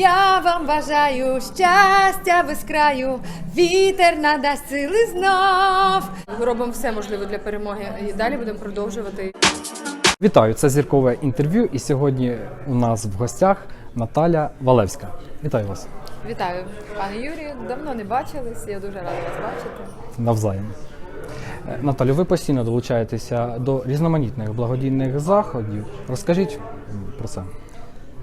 Я вам бажаю щастя без краю, вітер надасть сили знов. Робимо все можливе для перемоги і далі будемо продовжувати. Вітаю, це зіркове інтерв'ю. І сьогодні у нас в гостях Наталя Валевська. Вітаю вас Вітаю, пане Юрію. Давно не бачились. Я дуже рада вас бачити. навзаєм. Е, Наталю, ви постійно долучаєтеся до різноманітних благодійних заходів. Розкажіть про це.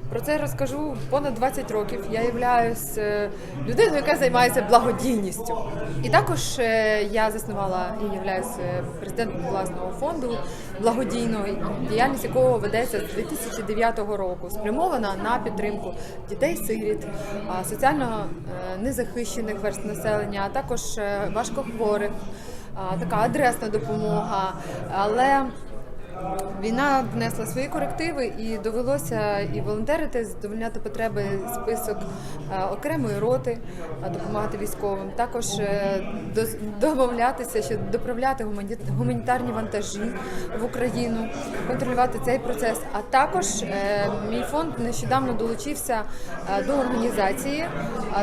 Про це розкажу понад 20 років. Я являюсь е, людиною, яка займається благодійністю. І також е, я заснувала і являюсь е, президентом власного фонду благодійного, діяльність якого ведеться з 2009 року, спрямована на підтримку дітей-сиріт, соціально незахищених верст населення, а також важкохворих. Така адресна допомога, але Війна внесла свої корективи і довелося і волонтерити, задовольняти потреби список е, окремої роти, е, допомагати військовим. Також е, домовлятися, що доправляти гумані- гуманітарні вантажі в Україну, контролювати цей процес. А також мій фонд нещодавно долучився до організації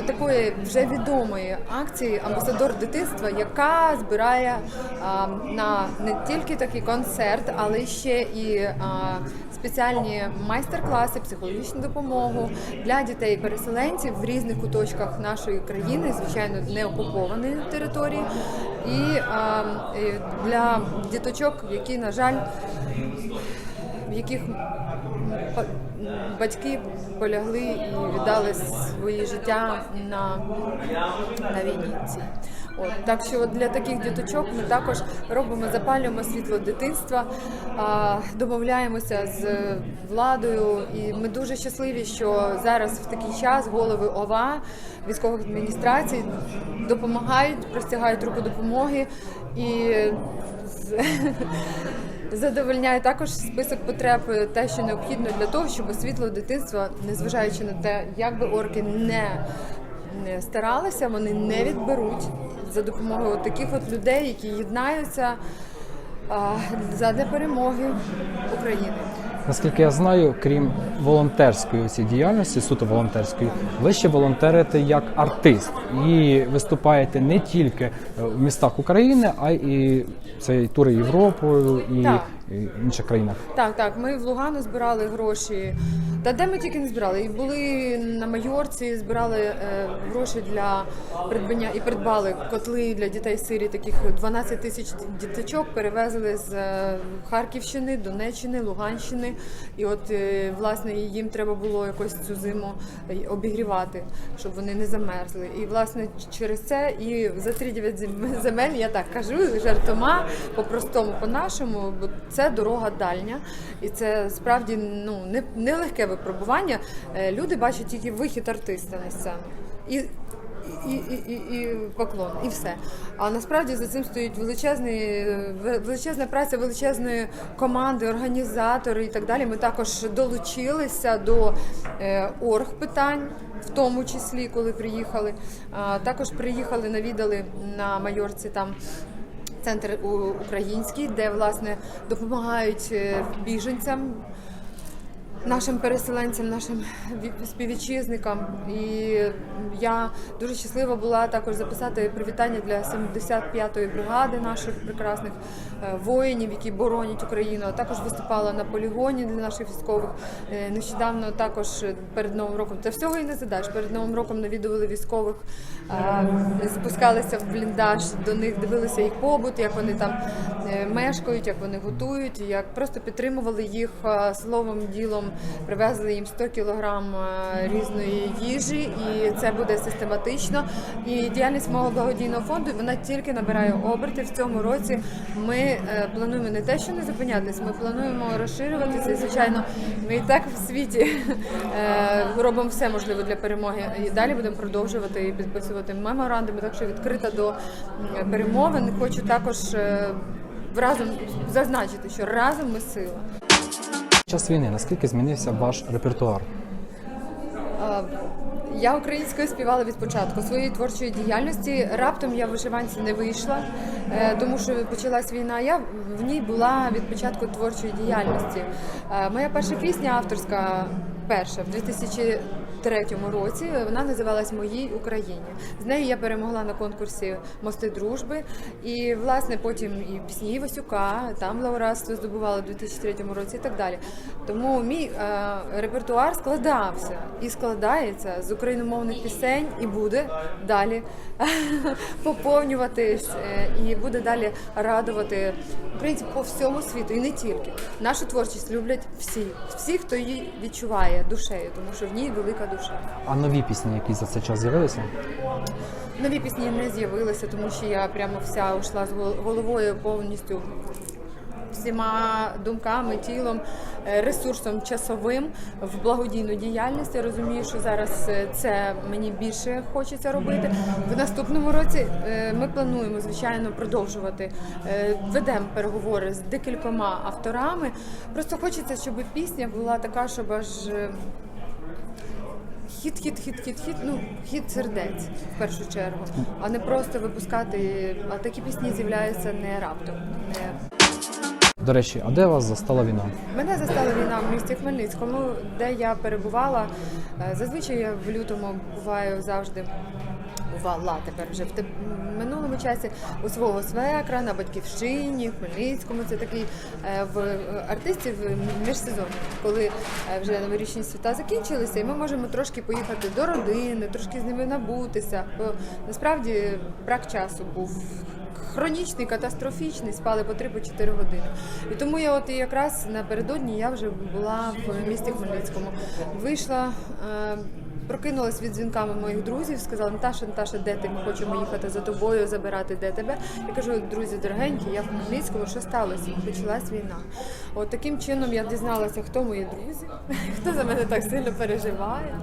такої вже відомої акції Амбасадор дитинства, яка збирає на не тільки такий концерт, але ще і а, спеціальні майстер-класи, психологічну допомогу для дітей-переселенців в різних куточках нашої країни, звичайно, не окупованої території, і а, і для діточок, які, на жаль, в яких батьки полягли і віддали свої життя на, на війні. От, так що для таких діточок ми також робимо, запалюємо світло дитинства, домовляємося з владою, і ми дуже щасливі, що зараз в такий час голови ОВА військових адміністрацій допомагають, простягають руку допомоги і задовольняє також список потреб, е, те, що необхідно для того, щоб світло дитинства, незважаючи на те, як би орки не старалися, вони не відберуть за допомогою таких от людей, які єднаються задля перемоги України. Наскільки я знаю, крім волонтерської цієї діяльності, суто волонтерської, ви ще волонтерите як артист і виступаєте не тільки е, в містах України, а й це і тури Європою і, і інших країнах. Так, так. Ми в Лугану збирали гроші. Та де ми тільки не збирали? І були на Майорці, збирали е, гроші для придбання і придбали котли для дітей сирі. Таких 12 тисяч діточок перевезли з е, Харківщини, Донеччини, Луганщини. І от е, власне їм треба було якось цю зиму е, обігрівати, щоб вони не замерзли. І власне через це і за 3-9 земель я так кажу жартома по-простому, по-нашому, бо це дорога дальня, і це справді ну не нелегке випробування. Е, Люди бачать тільки вихід артиста на сцену. І і, і, і, і поклон, і все. А насправді за цим стоїть величезний, е, величезна праця величезної команди, організатори і так далі. Ми також долучилися до е, орг питань, в тому числі, коли приїхали. Також приїхали, навідали на майорці там. Центр український, де власне допомагають біженцям, нашим переселенцям, нашим ві- співвітчизникам. І я дуже щаслива була також записати привітання для 75-ї бригади наших прекрасних воїнів, які боронять Україну. А Також виступала на полігоні для наших військових. Е, Нещодавно також е, перед новим роком та всього і не задач. Перед новим роком навідували військових, е, спускалися в бліндаж до них, дивилися їх побут, як вони там е, мешкають, як вони готують, як просто підтримували їх е, словом, ділом, привезли їм 100 кілограм е, різної їжі, і це буде систематично. І діяльність мого благодійного фонду вона тільки набирає оберти в цьому році. Ми е, плануємо не те, що не зупинятись, ми плануємо розширюватися. І, звичайно, ми і так в світі е, робимо все можливе для перемоги. І далі будемо продовжувати і підписувати меморандуми. Так що відкрита до перемовин. Хочу також е, разом зазначити, що разом ми сила. Під час війни наскільки змінився ваш репертуар? Я українською співала від початку своєї творчої діяльності. Раптом я в вишиванці не вийшла, е, тому що почалась війна. Я в ній була від початку творчої діяльності. Е, Моя перша пісня авторська, перша в 2000 23-му році. Вона називалась Моїй Україні. З нею я перемогла на конкурсі Мости дружби. І власне потім і пісні Івасюка, там лауреатство здобувала у 2003 році і так далі. Тому мій е, репертуар складався і складається з україномовних пісень і буде далі поповнюватись е, і буде далі радувати українців по всьому світу і не тільки. Нашу творчість люблять всі, всі, хто її відчуває душею, тому що в ній велика душа. А нові пісні, які за цей час з'явилися? Нові пісні не з'явилися, тому що я прямо вся ушла з гол- головою повністю. Всіма думками, тілом, е, ресурсом часовим в благодійну діяльність. Я розумію, що зараз е, це мені більше хочеться робити. В наступному році е, ми плануємо, звичайно, продовжувати. Ведемо переговори з декількома авторами. Просто хочеться, щоб пісня була така, щоб аж. Хіт, хіт, хіт, хіт, хіт, ну хіт сердець в першу чергу, а не просто випускати. А такі пісні з'являються не раптом. Не До речі, а де вас застала війна? Мене застала війна в місті Хмельницькому, де я перебувала. Е, Зазвичай я в лютому буваю завжди. Бувала тепер вже в те- минулому часі у свого свекра на батьківщині, Хмельницькому. Це такий е, в е, артистів міжсезон, коли е, вже новорічні свята закінчилися, і ми можемо трошки поїхати до родини, трошки з ними набутися. Бо насправді брак часу був хронічний, катастрофічний, спали по 3-4 години. І тому я от якраз напередодні я вже була в місті Хмельницькому. Вийшла. Е- Прокинулась від дзвінками моїх друзів, сказала Наташа, Наташа, де ти? Ми хочемо їхати за тобою, забирати де тебе. Я кажу, друзі, дорогенькі, я в Хмельницькому, що сталося? Почалась війна. От таким чином я дізналася, хто мої друзі, хто за мене так сильно переживає,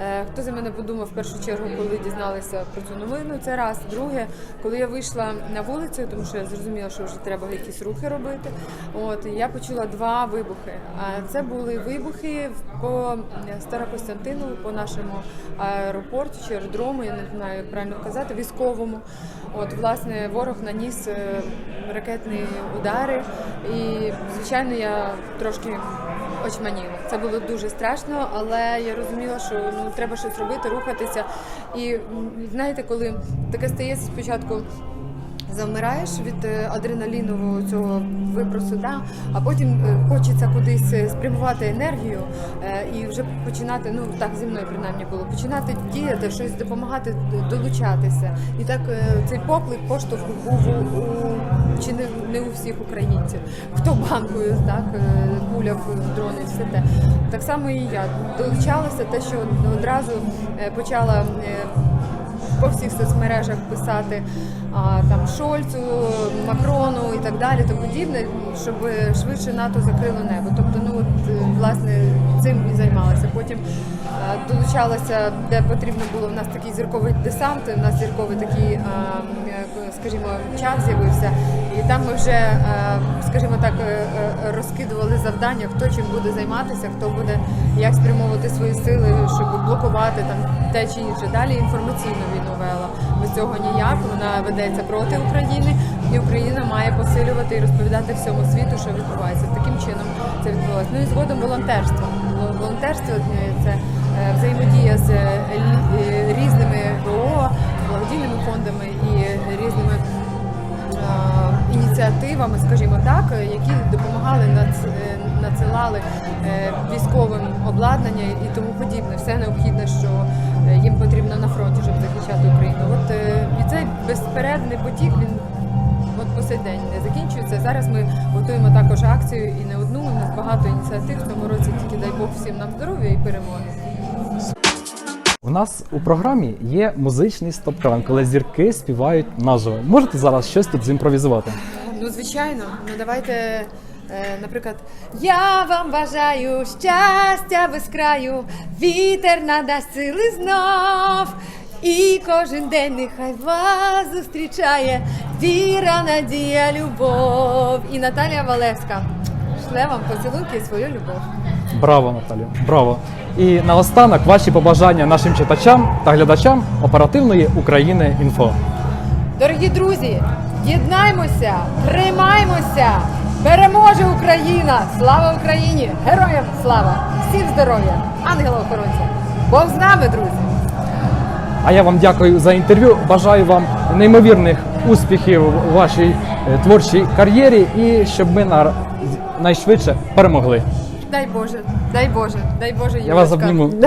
е, хто за мене подумав в першу чергу, коли дізналися про цю новину. Це раз. Друге, коли я вийшла на вулицю, тому що я зрозуміла, що вже треба якісь рухи робити. От я почула два вибухи. Це були вибухи по Старокостянтинову, по нашому аеропорту чи аеродрому, я не знаю, як правильно казати, військовому. От, власне, ворог наніс е, ракетні удари, і звичайно, я трошки очманіла. Це було дуже страшно, але я розуміла, що ну треба щось робити, рухатися. І знаєте, коли таке стається спочатку. Завмираєш від е, адреналінового цього вибросу, да? а потім е, хочеться кудись е, спрямувати енергію і вже починати, ну так зі мною принаймні було, починати діяти, щось допомагати, долучатися. І так цей поклик, поштовх був у, чи не, не у всіх українців, хто банкою так е, пуляв в дрони, все те. Так само і я долучалася, те, що одразу почала. По всіх соцмережах писати а, там Шольцу, Макрону і так далі, то подібне, щоб швидше НАТО закрило небо. Тобто, ну от е, власне цим займалася. Потім а, долучалася, де потрібно було. У нас такий зірковий десант, у нас зірковий такий, е, скажімо, чат з'явився. І там ми вже, е, скажімо так, е, е, розкидували завдання, хто чим буде займатися, хто буде як спрямовувати свої сили, щоб блокувати там те чи інше. Далі інформаційну війну вела. Цього ніяк. Вона ведеться проти України, і Україна має посилювати і розповідати всьому світу, що відбувається. Таким чином це відбулося. Ну і згодом волонтерство. Волонтерство е, це е, взаємодія з е, різними ГО, благодійними фондами і різними ініціативами, скажімо так, які допомагали е, надсилали е, військовим обладнання і тому подібне. Все необхідне, що е, їм потрібно на фронті, щоб захищати Україну. От е, і цей безперервний потік він. От по сей день не закінчується. Зараз ми готуємо також акцію і не одну. У нас багато ініціатив в цьому році. Тільки дай Бог всім нам здоров'я і перемоги. У нас у програмі є музичний стоп-кран, коли зірки співають наживо. Можете зараз щось тут зімпровізувати? Ну, звичайно, ну давайте, наприклад, я вам бажаю щастя без краю, вітер надасть сили знов. І кожен день нехай вас зустрічає віра, надія, любов. І Наталія Валевська шле вам поцілунки і свою любов. Браво, Наталю, браво! І наостанок ваші побажання нашим читачам та глядачам оперативної України інфо. Дорогі друзі, єднаймося, тримаймося! Переможе Україна! Слава Україні! Героям слава! Всім здоров'я! Ангела охоронця! Бог з нами, друзі! А я вам дякую за інтерв'ю. Бажаю вам неймовірних успіхів у вашій е, творчій кар'єрі і щоб ми на найшвидше перемогли. Дай Боже, дай Боже, дай Боже, Я вас обніму.